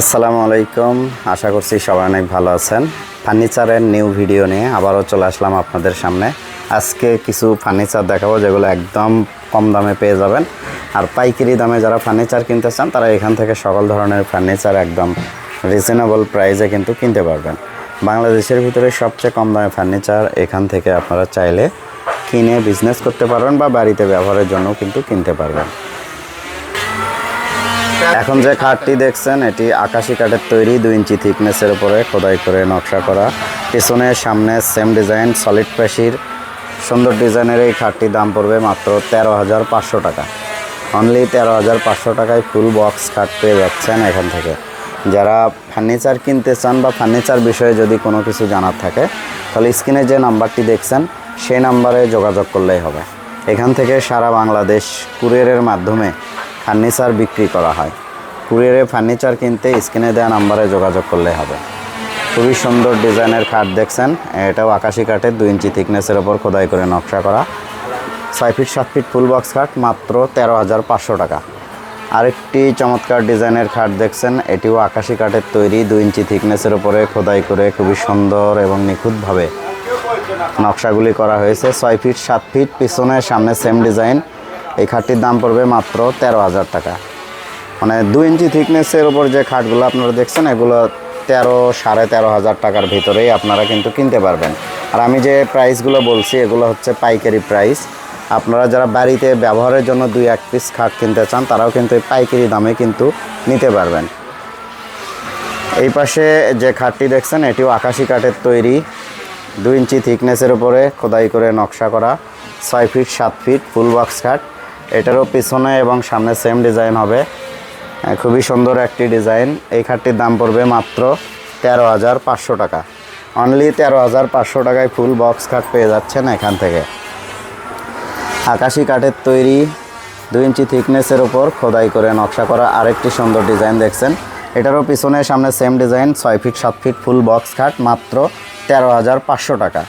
আসসালামু আলাইকুম। আশা করছি সবাই অনেক ভালো আছেন। ফার্নিচারের নিউ ভিডিও নিয়ে আবারও চলে আসলাম আপনাদের সামনে। আজকে কিছু ফার্নিচার দেখাবো যেগুলো একদম কম দামে পেয়ে যাবেন। আর পাইকারি দামে যারা ফার্নিচার কিনতে চান, তারা এখান থেকে সকল ধরনের ফার্নিচার একদম রিজনেবল প্রাইসে কিন্তু কিনতে পারবেন। বাংলাদেশের ভিতরে সবচেয়ে কম দামে ফার্নিচার এখান থেকে আপনারা চাইলে কিনে বিজনেস করতে পারবেন বা বাড়িতে ব্যবহারের জন্য কিন্তু কিনতে পারবেন। এখন যে খাটটি দেখছেন, এটি আকাশি কাঠের তৈরি দুই ইঞ্চি থিকনেসের উপরে খোদাই করে নকশা করা। পিছনে, সামনে সেম ডিজাইন সলিড পেশির সুন্দর ডিজাইনের এই খাটটির দাম পড়বে মাত্র তেরো হাজার পাঁচশো টাকা। অনলি তেরো হাজার পাঁচশো টাকায় ফুল বক্স খাট পেয়ে যাচ্ছেন এখান থেকে। যারা ফার্নিচার কিনতে চান বা ফার্নিচার বিষয়ে যদি কোনো কিছু জানার থাকে, তাহলে স্ক্রিনে যে নাম্বারটি দেখছেন, সেই নাম্বারে যোগাযোগ করলেই হবে। এখান থেকে সারা বাংলাদেশ কুরিয়ারের মাধ্যমে ফার্নিচার বিক্রি করা হয়। কুরিয়ারে ফার্নিচার কিনতে স্ক্রিনে দেওয়া নাম্বারে যোগাযোগ করলে হবে। খুবই সুন্দর ডিজাইনের খাট দেখছেন। এটাও আকাশি কাঠের দুই ইঞ্চি থিকনেসের ওপর খোদাই করে নকশা করা। ছয় ফিট, সাত ফিট ফুল বক্স খাট, মাত্র তেরো হাজার পাঁচশো টাকা। আরেকটি চমৎকার ডিজাইনের খাট দেখছেন। এটিও আকাশি কাঠের তৈরি, দুই ইঞ্চি থিকনেসের ওপরে খোদাই করে খুবই সুন্দর এবং নিখুঁতভাবে নকশাগুলি করা হয়েছে। ছয় ফিট, সাত ফিট, পিছনে, সামনে সেম ডিজাইন এই খাটটির দাম পড়বে মাত্র তেরো হাজার টাকা। মানে দু ইঞ্চি থিকনেসের উপর যে খাটগুলো আপনারা দেখছেন, এগুলো তেরো, সাড়ে তেরো হাজার টাকার ভিতরেই আপনারা কিন্তু কিনতে পারবেন। আর আমি যে প্রাইসগুলো বলছি, এগুলো হচ্ছে পাইকারি প্রাইস আপনারা যারা বাড়িতে ব্যবহারের জন্য দুই এক পিস খাট কিনতে চান, তারাও কিন্তু এই পাইকারি দামে কিন্তু নিতে পারবেন। এই পাশে যে খাটটি দেখছেন, এটিও আকাশি কাঠের তৈরি। দুই ইঞ্চি থিকনেসের উপরে খোদাই করে নকশা করা, ছয় ফিট সাত ফিট ফুল বক্স খাট। এটারও পিছনে এবং সামনে সেম ডিজাইন হবে। খুবই সুন্দর একটি ডিজাইন এই খাটটির দাম পড়বে মাত্র তেরো হাজার পাঁচশো টাকা। অনলি তেরো হাজার পাঁচশো টাকায় ফুল বক্স খাট পেয়ে যাচ্ছেন এখান থেকে। আকাশি কাঠের তৈরি দুই ইঞ্চি থিকনেসের ওপর খোদাই করে নকশা করা আরেকটি সুন্দর ডিজাইন দেখছেন। এটারও পিছনে সামনে সেম ডিজাইন ছয় ফিট সাত ফিট ফুল বক্স খাট, মাত্র তেরো হাজার পাঁচশো টাকা।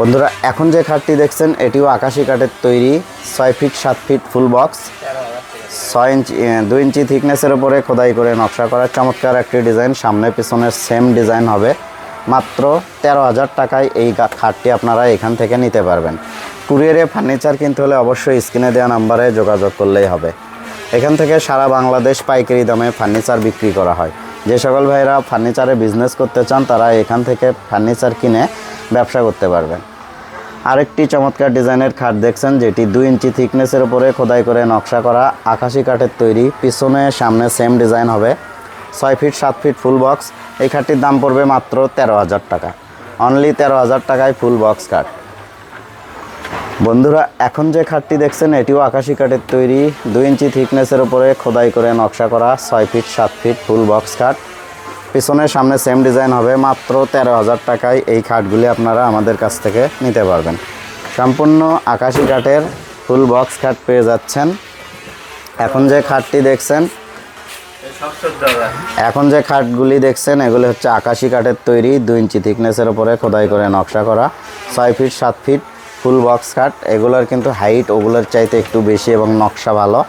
বন্ধুরা, এখন যে খাটটি দেখছেন, এটিও আকাশি কাঠের তৈরি, ছয় ফিট, সাত ফিট ফুল বক্স, ছয় ইঞ্চি দুই ইঞ্চি থিকনেসের উপরে খোদাই করে নকশা করা, চমৎকার একটি ডিজাইন, সামনে পিছনের সেম ডিজাইন হবে। মাত্র তেরো হাজার টাকায় এই খাটটি আপনারা এখান থেকে নিতে পারবেন। কুরিয়ারে ফার্নিচার কিনতে হলে অবশ্যই স্ক্রিনে দেওয়া নাম্বারে যোগাযোগ করলেই হবে। এখান থেকে সারা বাংলাদেশ পাইকারি দামে ফার্নিচার বিক্রি করা হয়। যে সকল ভাইরা ফার্নিচারে বিজনেস করতে চান, তারা এখান থেকে ফার্নিচার কিনে ব্যবসা করতে পারবেন। আরেকটি চমৎকার ডিজাইনের খাট দেখছেন, যেটি দুই ইঞ্চি থিকনেসের উপরে খোদাই করে নকশা করা আকাশি কাঠের তৈরি। পিছনে, সামনে সেম ডিজাইন হবে। ছয় ফিট সাত ফিট ফুল বক্স এই খাটটির দাম পড়বে মাত্র তেরো হাজার টাকা। অনলি তেরো হাজার টাকায় ফুল বক্স খাট। বন্ধুরা, এখন যে খাটটি দেখছেন, এটিও আকাশি কাঠের তৈরি। দুই ইঞ্চি থিকনেসের উপরে খোদাই করে নকশা করা ছয় ফিট, সাত ফিট ফুল বক্স খাট। পিছনে, সামনে সেম ডিজাইন হবে, মাত্র তেরো হাজার টাকায় এই খাটগুলি আপনারা আমাদের কাছ থেকে নিতে পারবেন। সম্পূর্ণ আকাশি কাঠের ফুল বক্স খাট পেয়ে যাচ্ছেন। এখন যে খাটটি দেখছেন, এখন যে খাটগুলি দেখছেন, এগুলি হচ্ছে আকাশি কাঠের তৈরি, দুই ইঞ্চি থিকনেসের উপরে খোদাই করে নকশা করা, ছয় ফিট, সাত ফিট ফুল বক্স খাট এগুলোর কিন্তু হাইট ওগুলোর চাইতে একটু বেশি এবং নকশা ভালো।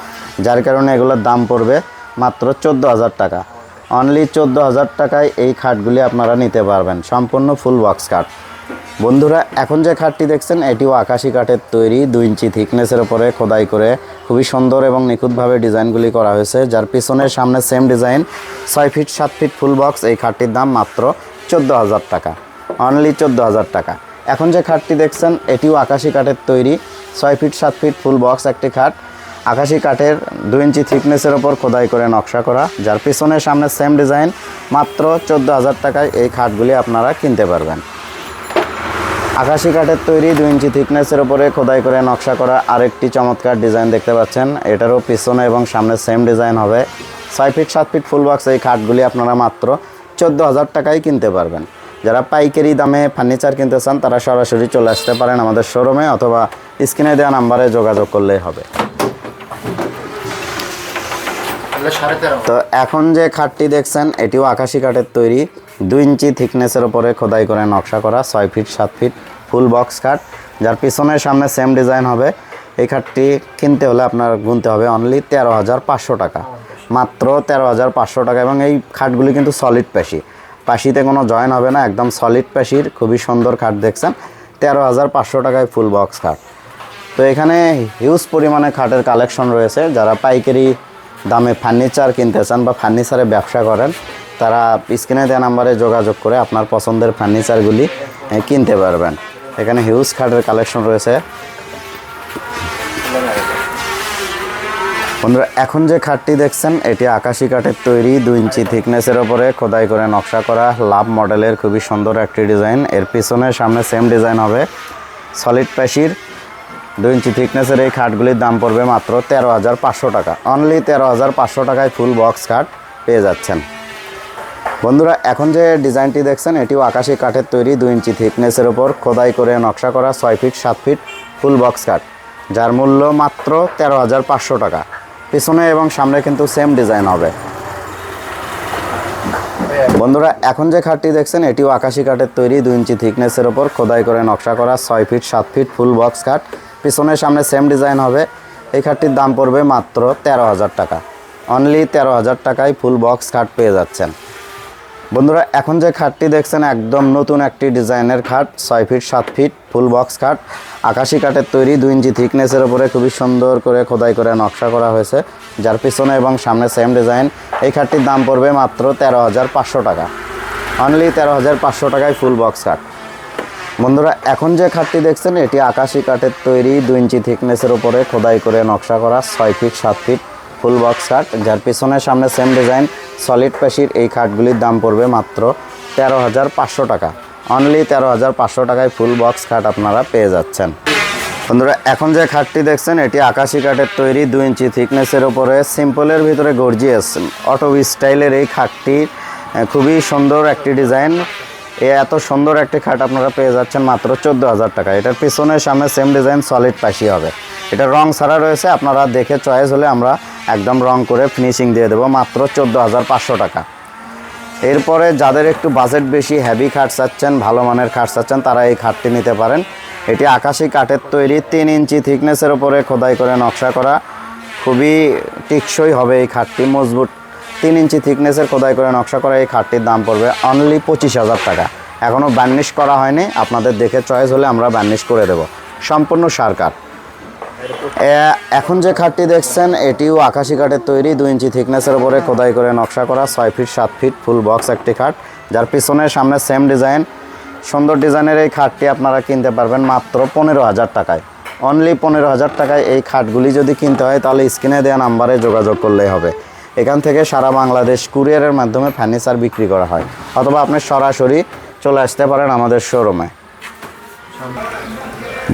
যার কারণে এগুলোর দাম পড়বে মাত্র চোদ্দ হাজার টাকা। অনলি চোদ্দ হাজার টাকায় এই খাটগুলি আপনারা নিতে পারবেন, সম্পূর্ণ ফুল বক্স খাট বন্ধুরা, এখন যে খাটটি দেখছেন, এটিও আকাশি কাঠের তৈরি, দুই ইঞ্চি থিকনেসের ওপরে খোদাই করে খুবই সুন্দর এবং নিখুঁতভাবে ডিজাইনগুলি করা হয়েছে, যার পিছনের সামনে সেম ডিজাইন ছয় ফিট সাত ফিট ফুল বক্স এই খাটটির দাম মাত্র চোদ্দ হাজার টাকা। অনলি চোদ্দ হাজার টাকা। এখন যে খাটটি দেখছেন, এটিও আকাশি কাঠের তৈরি। ছয় ফিট, সাত ফিট, ফুল বক্স একটি খাট। আকাশি কাঠের দুই ইঞ্চি থিকনেসের ওপর খোদাই করে নকশা করা, যার পিছনে সামনে সেম ডিজাইন মাত্র চোদ্দ হাজার টাকায় এই খাটগুলি আপনারা কিনতে পারবেন। আকাশি কাঠের তৈরি, দুই ইঞ্চি থিকনেসের উপরে খোদাই করে নকশা করা আরেকটি চমৎকার ডিজাইন দেখতে পাচ্ছেন। এটারও পিছনে এবং সামনে সেম ডিজাইন হবে। ছয় ফিট, সাত ফিট, ফুল বক্স এই খাটগুলি আপনারা মাত্র চোদ্দ হাজার টাকায় কিনতে পারবেন। যারা পাইকারি দামে ফার্নিচার কিনতে চান তারা সরাসরি চলে আসতে পারেন আমাদের শোরুমে অথবা স্ক্রিনে দেওয়া নাম্বারে যোগাযোগ করলেই হবে। তো এখন যে খাটটি দেখছেন এটিও আকাশি কাঠের তৈরি। দুই ইঞ্চি থিকনেসের ওপরে খোদাই করে নকশা করা ছয় ফিট সাত ফিট ফুল বক্স খাট যার পিছনের সামনে সেম ডিজাইন হবে। এই খাটটি কিনতে হলে আপনার গুনতে হবে অনলি তেরো হাজার পাঁচশো টাকা। মাত্র তেরো হাজার পাঁচশো টাকা এবং এই খাটগুলি কিন্তু সলিড পেশি। পাশিতে কোনো জয়েন হবে না, একদম সলিড পাশির, খুবই সুন্দর খাট দেখছেন। তেরো হাজার পাঁচশো টাকায় ফুল বক্স খাট। তো এখানে হিউজ পরিমাণে খাটের কালেকশন রয়েছে। যারা পাইকারি দামে ফার্নিচার কিনতে চান বা ফার্নিচারে ব্যবসা করেন, তারা স্ক্রিনে দেওয়া নাম্বারে যোগাযোগ করে আপনার পছন্দের ফার্নিচারগুলি কিনতে পারবেন। এখানে হিউজ খাটের কালেকশন রয়েছে। বন্ধুরা, এখন যে খাটটি দেখছেন, এটি আকাশি কাঠের তৈরি, দুই ইঞ্চি থিকনেসের ওপরে খোদাই করে নকশা করা লাভ মডেলের খুবই সুন্দর একটি ডিজাইন। এর পিছনে সামনে সেম ডিজাইন হবে সলিড প্যাশির দুই ইঞ্চি থিকনেসের এই খাটগুলির দাম পড়বে মাত্র তেরো হাজার পাঁচশো টাকা। অনলি তেরো হাজার পাঁচশো টাকায় ফুল বক্স খাট পেয়ে যাচ্ছেন। বন্ধুরা, এখন যে ডিজাইনটি দেখছেন, এটিও আকাশি কাঠের তৈরি, দুই ইঞ্চি থিকনেসের ওপর খোদাই করে নকশা করা ছয় ফিট সাত ফিট ফুল বক্স কাঠ যার মূল্য মাত্র তেরো হাজার পাঁচশো টাকা। পিছনে এবং সামনে কিন্তু সেম ডিজাইন হবে। বন্ধুরা, এখন যে খাটটি দেখছেন, এটিও আকাশি কাঠের তৈরি, দুই ইঞ্চি থিকনেসের ওপর। খোদাই করে নকশা করা, ছয় ফিট সাত ফিট ফুল বক্স খাট। পিছনের সামনে সেম ডিজাইন হবে। এই খাটটির দাম পড়বে মাত্র তেরো হাজার টাকা। অনলি তেরো হাজার টাকায় ফুল বক্স খাট পেয়ে যাচ্ছেন। বন্ধুরা, এখন যে খাটটি দেখছেন, একদম নতুন একটি ডিজাইনের খাট, ছয় ফিট, সাত ফিট, ফুল বক্স খাট। আকাশি কাঠের তৈরি, দুই ইঞ্চি থিকনেসের উপরে খুবই সুন্দর করে খোদাই করে নকশা করা হয়েছে। যার পিছনে এবং সামনে সেম ডিজাইন এই খাটটির দাম পড়বে মাত্র তেরো হাজার পাঁচশো টাকা। অনলি তেরো হাজার পাঁচশো টাকায় ফুল বক্স খাট। বন্ধুরা, এখন যে খাটটি দেখছেন, এটি আকাশি কাঠের তৈরি, দুই ইঞ্চি থিকনেসের উপরে খোদাই করে নকশা করা, ছয় ফিট, সাত ফিট। ফুল বক্স খাট যার পিছনে সামনে সেম ডিজাইন সলিড পেশির এই খাটগুলির দাম পড়বে মাত্র তেরো হাজার পাঁচশো টাকা। অনলি তেরো হাজার পাঁচশো টাকায় ফুল বক্স খাট আপনারা পেয়ে যাচ্ছেন। বন্ধুরা, এখন যে খাটটি দেখছেন, এটি আকাশি কাঠের তৈরি, দুই ইঞ্চি থিকনেসের উপরে সিম্পলের ভিতরে গর্জিয়াস অটো স্টাইলের এই খাটটি খুবই সুন্দর একটি ডিজাইন এ এত সুন্দর একটি খাট আপনারা পেয়ে যাচ্ছেন মাত্র চোদ্দ হাজার টাকা। এটার পিছনে সামনে সেম ডিজাইন সলিড পাশি হবে। এটা রং ছাড়া রয়েছে, আপনারা দেখে চয়েস হলে আমরা একদম রং করে ফিনিশিং দিয়ে দেবো মাত্র চোদ্দ হাজার পাঁচশো টাকা। এরপরে যাদের একটু বাজেট বেশি হ্যাভি খাট চাচ্ছেন, ভালো মানের খাট চাচ্ছেন, তারা এই খাটটি নিতে পারেন। এটি আকাশি কাঠের তৈরি, তিন ইঞ্চি থিকনেসের ওপরে খোদাই করে নকশা করা। খুবই টিকসই হবে এই খাটটি, মজবুত। তিন ইঞ্চি থিকনেসের খোদাই করে নকশা করা এই খাটটির দাম পড়বে অনলি পঁচিশ হাজার টাকা। এখনও বার্নিশ করা হয়নি, আপনাদের দেখে চয়েস হলে আমরা বার্নিশ করে দেব। সম্পূর্ণ সার কাঠ। এখন যে খাটটি দেখছেন, এটিও আকাশি কাঠের তৈরি, দুই ইঞ্চি থিকনেসের উপরে খোদাই করে নকশা করা, ছয় ফিট, সাত ফিট, ফুল বক্স একটি খাট, যার পিছনে সামনে সেম ডিজাইন সুন্দর ডিজাইনের এই খাটটি আপনারা কিনতে পারবেন মাত্র পনেরো হাজার টাকায়। অনলি পনেরো হাজার টাকায় এই খাটগুলি যদি কিনতে হয়, তাহলে স্ক্রিনে দেওয়া নাম্বারে যোগাযোগ করলেই হবে। এখান থেকে সারা বাংলাদেশ কুরিয়ারের মাধ্যমে ফার্নিচার বিক্রি করা হয়, অথবা আপনি সরাসরি চলে আসতে পারেন আমাদের শোরুমে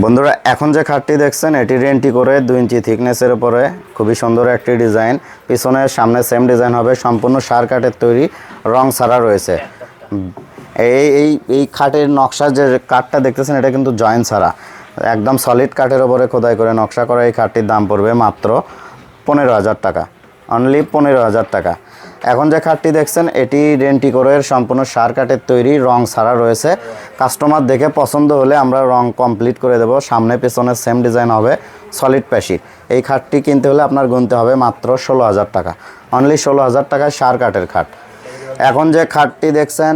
বন্ধুরা, এখন যে খাটটি দেখছেন, এটি রেন্টি করে দুই ইঞ্চি থিকনেসের উপরে। খুবই সুন্দর একটি ডিজাইন। পিছনে, সামনে সেম ডিজাইন হবে। সম্পূর্ণ সার কাঠের তৈরি, রং ছাড়া রয়েছে। এই এই এই খাটের নকশা যে কাঠটা দেখতেছেন, এটা কিন্তু জয়েন্ট ছাড়া। একদম সলিড কাঠের উপরে খোদাই করে নকশা করা এই খাটটির দাম পড়বে মাত্র পনেরো হাজার টাকা। অনলি পনেরো হাজার টাকা। এখন যে খাটটি দেখছেন, এটি রেন্টিকোরের সম্পূর্ণ সার কাঠের তৈরি, রং ছাড়া রয়েছে। কাস্টমার দেখে পছন্দ হলে আমরা রং কমপ্লিট করে দেব। সামনে পেছনে সেম ডিজাইন হবে সলিড প্যাশি এই খাটটি কিনতে হলে আপনার গুনতে হবে মাত্র ষোলো হাজার টাকা। অনলি ষোলো হাজার টাকায় সার কাঠের খাট। এখন যে খাটটি দেখছেন,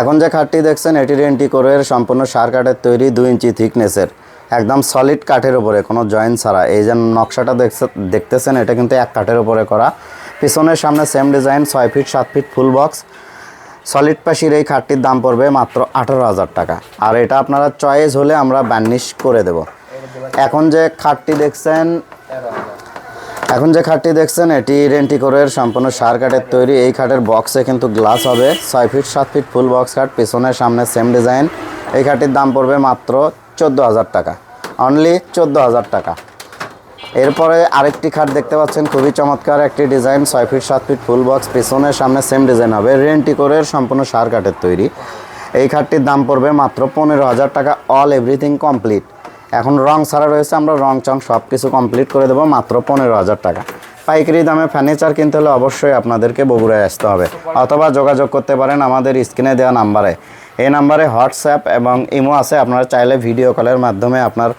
এখন যে খাটটি দেখছেন, এটি রেন্টিকোরের সম্পূর্ণ সার কাঠের তৈরি দুই ইঞ্চি থিকনেসের একদম সলিড কাঠের উপরে, কোনো জয়েন্ট ছাড়া। এই যে নকশাটা দেখছে দেখতেছেন, এটা কিন্তু এক কাঠের উপরে করা। পিছনের সামনে সেম ডিজাইন ছয় ফিট সাত ফিট ফুল বক্স সলিড পাশির এই খাটটির দাম পড়বে মাত্র আঠারো হাজার টাকা। আর এটা আপনারা চয়েস হলে আমরা বার্নিশ করে দেব। এখন যে খাটটি দেখছেন, এখন যে খাটটি দেখছেন, এটি রেন্টিকোরের সম্পূর্ণ সার কাঠের তৈরি। এই খাটের বক্সে কিন্তু গ্লাস হবে। ছয় ফিট সাত ফিট ফুল বক্স খাট পিছনের সামনে সেম ডিজাইন এই খাটটির দাম পড়বে মাত্র চোদ্দ হাজার টাকা। অনলি চোদ্দ হাজার টাকা। এরপরে আরেকটি খাট দেখতে পাচ্ছেন, খুবই চমৎকার একটি ডিজাইন, ছয় ফিট, সাত ফিট, ফুল বক্স পিছনের সামনে সেম ডিজাইন হবে। রেন্টি করে সম্পূর্ণ সার কাঠের তৈরি। এই খাটটির দাম পড়বে মাত্র পনেরো হাজার টাকা অল এভরিথিং কমপ্লিট এখন রং ছাড়া রয়েছে, আমরা রং, চং সব কিছু কমপ্লিট করে দেবো মাত্র পনেরো হাজার টাকা। পাইকারি দামে ফার্নিচার কিনতে হলে অবশ্যই আপনাদেরকে বগুড়ায় আসতে হবে। অথবা যোগাযোগ করতে পারেন আমাদের স্ক্রিনে দেওয়া নাম্বারে। এই নাম্বারে হোয়াটসঅ্যাপ এবং ইমো আছে, আপনারা চাইলে ভিডিও কলের মাধ্যমে আপনার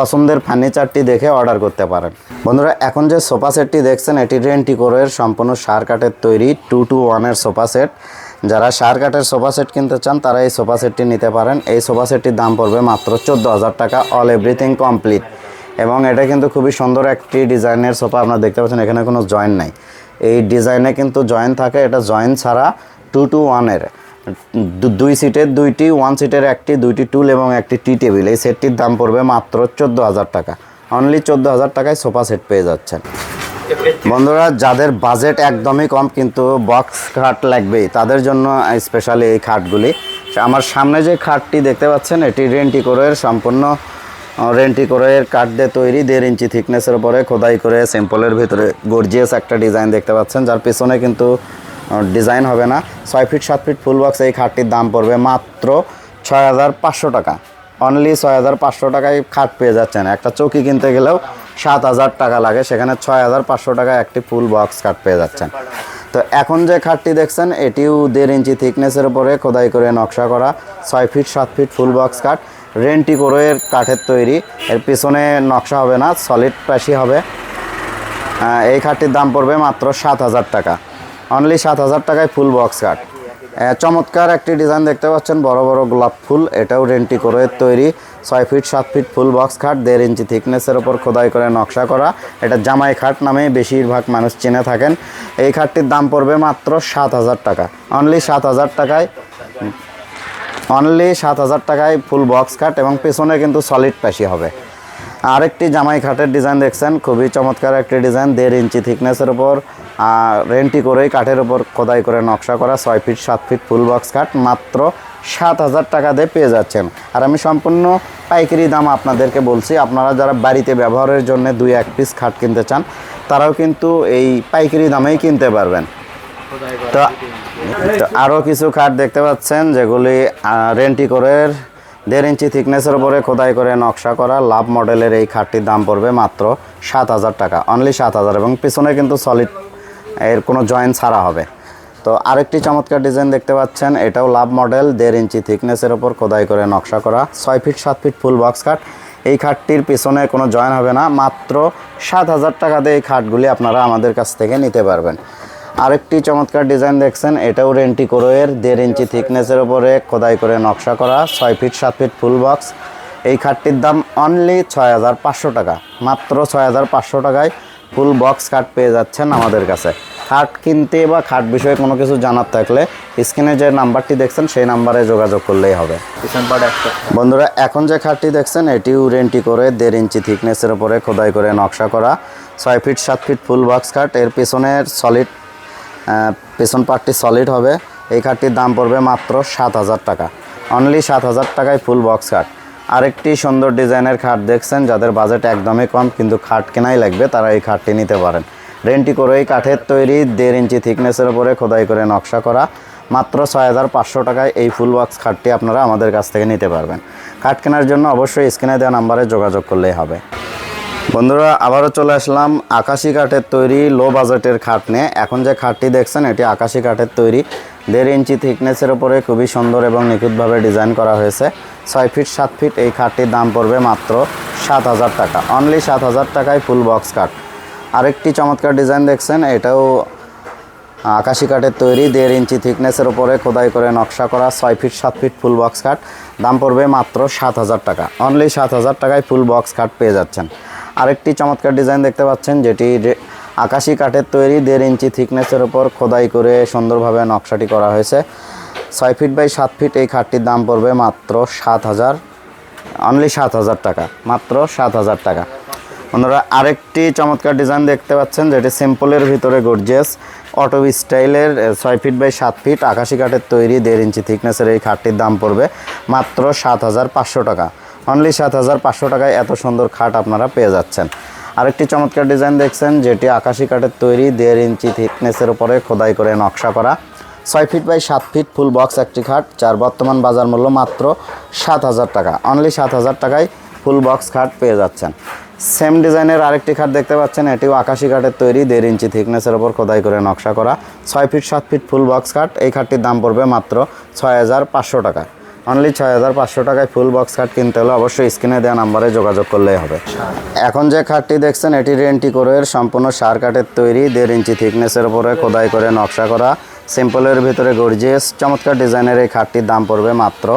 পছন্দের ফার্নিচারটি দেখে অর্ডার করতে পারেন। বন্ধুরা, এখন যে সোফা সেটটি দেখছেন, এটি রেন্টিকোরের সম্পূর্ণ সার কাঠের তৈরি টু টু ওয়ানের সোফা সেট। যারা সার কাঠের সোফা সেট কিনতে চান, তারা এই সোফা সেটটি নিতে পারেন। এই সোফা সেটটির দাম পড়বে মাত্র চোদ্দ হাজার টাকা, অল এভরিথিং কমপ্লিট। এবং এটা কিন্তু খুবই সুন্দর একটি ডিজাইনের সোফা, আপনারা দেখতে পাচ্ছেন এখানে কোনো জয়েন্ট নাই। এই ডিজাইনে কিন্তু জয়েন্ট থাকে, এটা জয়েন্ট ছাড়া টু টু ওয়ানের। দুই সিটের দুইটি ওয়ান সিটের একটি, দুইটি টুল এবং একটি টি টেবিল এই সেটটির দাম পড়বে মাত্র চোদ্দ হাজার টাকা। অনলি চোদ্দ হাজার টাকায় সোফা সেট পেয়ে যাচ্ছেন। বন্ধুরা, যাদের বাজেট একদমই কম, কিন্তু বক্স খাট লাগবেই, তাদের জন্য স্পেশালি এই খাটগুলি আমার সামনে যে খাটটি দেখতে পাচ্ছেন, এটি রেন্টিকোরের সম্পূর্ণ রেন্টিকোরের কাঠ দিয়ে তৈরি, দেড় ইঞ্চি থিকনেসের উপরে, খোদাই করে সিম্পলের ভিতরে গর্জিয়াস একটা ডিজাইন দেখতে পাচ্ছেন, যার পিছনে কিন্তু ডিজাইন হবে না। ছয় ফিট সাত ফিট ফুল বক্স এই খাটটির দাম পড়বে মাত্র ছয় হাজার পাঁচশো টাকা। অনলি ছয় হাজার পাঁচশো টাকায় খাট পেয়ে যাচ্ছেন। একটা চৌকি কিনতে গেলেও সাত হাজার টাকা লাগে। সেখানে ছয় হাজার পাঁচশো টাকায় একটি ফুল বক্স খাট পেয়ে যাচ্ছেন। তো এখন যে খাটটি দেখছেন, এটিও দেড় ইঞ্চি থিকনেসের উপরে খোদাই করে নকশা করা। ছয় ফিট সাত ফিট ফুল বক্স কাঠ রেন্টি কোরের কাঠের তৈরি। এর পিছনে নকশা হবে না সলিড প্যাশি হবে। এই খাটটির দাম পড়বে মাত্র সাত হাজার টাকা। অনলি সাত হাজার টাকায় ফুল বক্স কাঠ চমৎকার একটি ডিজাইন দেখতে পাচ্ছেন, বড় বড় গোলাপ ফুল, এটাও রেন্টি করে তৈরি। ছয় ফিট সাত ফিট ফুল বক্স খাট দেড় ইঞ্চি থিকনেসের ওপর খোদাই করে নকশা করা। এটা জামাই খাট নামে বেশিরভাগ মানুষ চিনে থাকেন। এই খাটটির দাম পড়বে মাত্র সাত হাজার টাকা। অনলি সাত হাজার টাকায় অনলি সাত হাজার টাকায় ফুল বক্স খাট এবং পেছনে কিন্তু সলিড প্যাশি হবে। আরেকটি জামাই খাটের ডিজাইন দেখছেন, খুবই চমৎকার একটি ডিজাইন দেড় ইঞ্চি থিকনেসের ওপর রেন্টি করেই কাঠের ওপর খোদাই করে নকশা করা ছয় ফিট, সাত ফিট ফুল বক্স কাঠ মাত্র সাত হাজার টাকা দিয়ে পেয়ে যাচ্ছেন। আর আমি সম্পূর্ণ পাইকারি দাম আপনাদেরকে বলছি, আপনারা যারা বাড়িতে ব্যবহারের জন্য দুই, এক পিস খাট কিনতে চান, তারাও কিন্তু এই পাইকারি দামেই কিনতে পারবেন। তো আরও কিছু খাট দেখতে পাচ্ছেন, যেগুলি রেন্টি করে দেড় ইঞ্চি থিকনেসের উপরে খোদাই করে নকশা করা লাভ মডেলের এই খাটটির দাম পড়বে মাত্র সাত হাজার টাকা অনলি সাত হাজার। এবং পিছনে কিন্তু সলিড এর কোনো জয়েন্ট ছাড়া হবে। তো আরেকটি চমৎকার ডিজাইন দেখতে পাচ্ছেন, এটাও লাভ মডেল দেড় ইঞ্চি থিকনেসের ওপর খোদাই করে নকশা করা, ছয় ফিট সাত ফিট ফুল বক্স খাট। এই খাটটির পিছনে কোনো জয়েন হবে না, মাত্র সাত হাজার টাকা দিয়ে এই খাটগুলি আপনারা আমাদের কাছ থেকে নিতে পারবেন। আরেকটি চমৎকার ডিজাইন দেখছেন, এটাও রেন্টি কোরোয়ের দেড় ইঞ্চি থিকনেসের ওপরে খোদাই করে নকশা করা, ছয় ফিট সাত ফিট ফুল বক্স এই খাটটির দাম অনলি ছয় হাজার পাঁচশো টাকা, মাত্র ছয় হাজার পাঁচশো টাকায় ফুল বক্স খাট পেয়ে যাচ্ছেন আমাদের কাছে। খাট কিনতে বা খাট বিষয়ে কোনো কিছু জানার থাকলে স্ক্রিনে যে নাম্বারটি দেখছেন সেই নাম্বারে যোগাযোগ করলেই হবে। বন্ধুরা এখন যে খাটটি দেখছেন এটিও রেন্টি করে দেড় ইঞ্চি থিকনেসের উপরে খোদাই করে নকশা করা ছয় ফিট সাত ফিট ফুল বক্স খাট। এর পেছনের সলিড পেছন পার্টটি সলিড হবে। এই খাটটির দাম পড়বে মাত্র সাত হাজার টাকা। অনলি সাত হাজার টাকায় ফুল বক্স খাট। আরেকটি সুন্দর ডিজাইনের খাট দেখছেন যাদের বাজেট একদমই কম কিন্তু খাট কেনাই লাগবে তারা এই খাটটি নিতে পারেন। রেন্টি করে এই কাঠের তৈরি, দেড় ইঞ্চি থিকনেসের উপরে খোদাই করে নকশা করা। মাত্র ছয় হাজার পাঁচশো টাকায় এই ফুল বক্স খাটটি আপনারা আমাদের কাছ থেকে নিতে পারবেন। খাট কেনার জন্য অবশ্যই স্ক্রিনে দেওয়া নাম্বারে যোগাযোগ করলেই হবে। বন্ধুরা, আবারও চলে আসলাম আকাশি কাঠের তৈরি লো বাজেটের খাট নিয়ে। এখন যে খাটটি দেখছেন, এটি আকাশি কাঠের তৈরি। দেড় ইঞ্চি থিকনেসের উপরে খুবই সুন্দর এবং নিখুঁতভাবে ডিজাইন করা হয়েছে। ছয় ফিট, সাত ফিট এই খাটটির দাম পড়বে মাত্র সাত হাজার টাকা। অনলি সাত হাজার টাকায় ফুল বক্স কাঠ আরেকটি চমৎকার ডিজাইন দেখছেন, এটাও আকাশি কাঠের তৈরি, দেড় ইঞ্চি থিকনেসের উপরে খোদাই করে নকশা করা, ছয় ফিট সাত ফিট ফুল বক্স কাঠ। দাম পড়বে মাত্র সাত হাজার টাকা। অনলি সাত হাজার টাকায় ফুল বক্স কাঠ পেয়ে যাচ্ছেন। আরেকটি চমৎকার ডিজাইন দেখতে পাচ্ছেন, যেটি আকাশি কাঠের তৈরি, দেড় ইঞ্চি থিকনেসের উপর খোদাই করে সুন্দরভাবে নকশাটি করা হয়েছে। ছয় ফিট বাই সাত ফিট এই খাটটির দাম পড়বে মাত্র সাত হাজার অনলি সাত হাজার টাকা, মাত্র সাত হাজার টাকা। বন্ধুরা, আরেকটি চমৎকার ডিজাইন দেখতে পাচ্ছেন, যেটি সিম্পলের ভিতরে গর্জিয়াস অটো স্টাইলের ছয় ফিট বাই সাত ফিট আকাশি কাঠের তৈরি, দেড় ইঞ্চি থিকনেসের এই খাটটির দাম পড়বে মাত্র সাত হাজার পাঁচশো টাকা। অনলি সাত হাজার পাঁচশো টাকায় এত সুন্দর খাট আপনারা পেয়ে যাচ্ছেন। আরেকটি চমৎকার ডিজাইন দেখছেন, যেটি আকাশি কাঠের তৈরি, দেড় ইঞ্চি থিকনেসের উপরে খোদাই করে নকশা করা। ছয় ফিট বাই সাত ফিট ফুল বক্স একটি খাট, যার বর্তমান বাজার মূল্য মাত্র সাত হাজার টাকা। অনলি সাত হাজার টাকায় ফুল বক্স খাট পেয়ে যাচ্ছেন। সেম ডিজাইনের আরেকটি খাট দেখতে পাচ্ছেন, এটিও আকাশি কাঠের তৈরি, দেড় ইঞ্চি থিকনেসের ওপর খোদাই করে নকশা করা। ছয় ফিট সাত ফিট ফুল বক্স খাট, এই খাটটির দাম পড়বে মাত্র ছয় হাজার পাঁচশো টাকা। অনলি ছয় হাজার পাঁচশো টাকায় ফুল বক্স খাট কিনতে হলে অবশ্যই স্ক্রিনে দেওয়া নাম্বারে যোগাযোগ করলেই হবে। এখন যে খাটটি দেখছেন, এটি রেন্টি করে সম্পূর্ণ সার কাঠের তৈরি, দেড় ইঞ্চি থিকনেসের ওপরে খোদাই করে নকশা করা। সিম্পলের ভিতরে গর্জিয়াস চমৎকার ডিজাইনের এই খাটটির দাম পড়বে মাত্র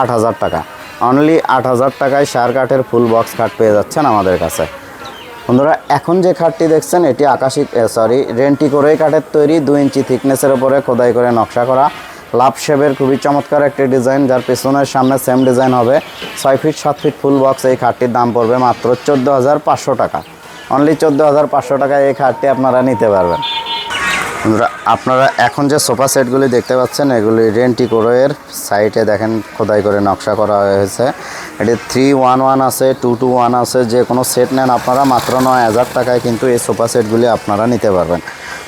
আট হাজার টাকা। অনলি আট হাজার টাকায় সার কাঠের ফুল বক্স খাট পেয়ে যাচ্ছেন আমাদের কাছে। বন্ধুরা, এখন যে খাটটি দেখছেন, এটি আকাশি সরি রেন্টি করে কাঠের তৈরি, দুই ইঞ্চি থিকনেসের উপরে খোদাই করে নকশা করা। লাভ শেপের খুবই চমৎকার একটি ডিজাইন যার পেছনের সামনে সেম ডিজাইন হবে। ছয় ফিট সাত ফিট ফুল বক্স এই খাটটির দাম পড়বে মাত্র চোদ্দ হাজার পাঁচশো টাকা। অনলি চোদ্দ হাজার পাঁচশো টাকায় এই খাটটি আপনারা নিতে পারবেন। বন্ধুরা, আপনারা এখন যে সোফা সেটগুলি দেখতে পাচ্ছেন এগুলি রেন্টি কোরের সাইটে দেখেন খোদাই করে নকশা করা হয়েছে। এটি থ্রি ওয়ান ওয়ান আছে টু টু ওয়ান আছে যে কোনো সেট নেন আপনারা মাত্র নয় হাজার টাকায় কিন্তু এই সোফা সেটগুলি আপনারা নিতে পারবেন।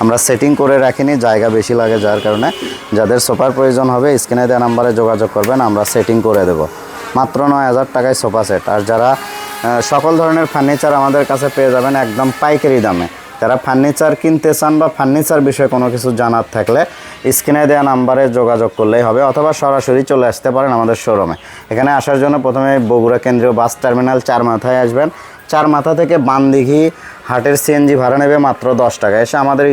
আমরা সেটিং করে রাখিনি জায়গা বেশি লাগে যার কারণে। যাদের সোফার প্রয়োজন হবে স্ক্রিনে দেওয়া নাম্বারে যোগাযোগ করবেন আমরা সেটিং করে দেব। মাত্র নয় হাজার টাকায় সোফা সেট। আর যারা সকল ধরনের ফার্নিচার আমাদের কাছে পেয়ে যাবেন একদম পাইকারি দামে। যারা ফার্নিচার কিনতে চান বা ফার্নিচার বিষয়ে কোনো কিছু জানার থাকলে স্ক্রিনে দেওয়া নাম্বারে যোগাযোগ করলেই হবে অথবা সরাসরি চলে আসতে পারেন আমাদের শোরুমে এখানে আসার জন্য প্রথমে বগুড়া কেন্দ্রীয় বাস টার্মিনাল চার মাথায় আসবেন। চার মাথা থেকে বান্দিঘি হাটের সিএনজি ভাড়া নেবে মাত্র দশ টাকা। এসে আমাদের